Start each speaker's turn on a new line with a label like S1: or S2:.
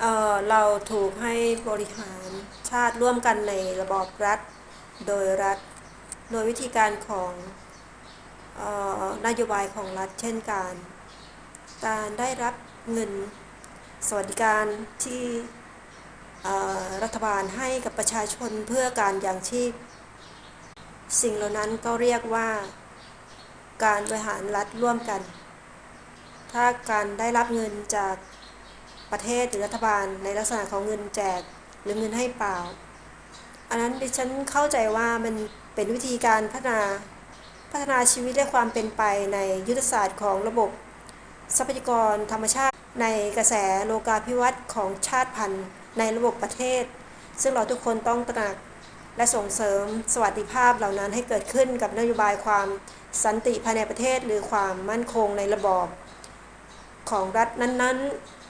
S1: เเราถูกให้บริหารชาติร่วมกันในระบอบรัฐ โดยรัฐ โดยวิธีการของออนโยบายของรัฐเช่นการ การได้รับเงินสวัสดิการที่รัฐบาลให้กับประชาชนเพื่อการยังชีพ สิ่งเหล่านั้นก็เรียกว่า การบริหารรัฐร่วมกัน ถ้าการได้รับเงินจาก ประเทศหรือรัฐบาลในลักษณะของเงินแจกหรือเงินให้เปล่า อันนั้นดิฉันเข้าใจว่ามันเป็นวิธีการพัฒนาพัฒนาชีวิตและความเป็นไปในยุทธศาสตร์ของระบบ ทรัพยากรธรรมชาติ ในกระแสโลกาภิวัตน์ของชาติพันธุ์ ในระบบประเทศ ซึ่งเราทุกคนต้องตระหนักและส่งเสริมสวัสดิภาพเหล่านั้นให้เกิดขึ้นกับนโยบายความสันติภายในประเทศ หรือความมั่นคงในระบอบของรัฐนั้น ๆ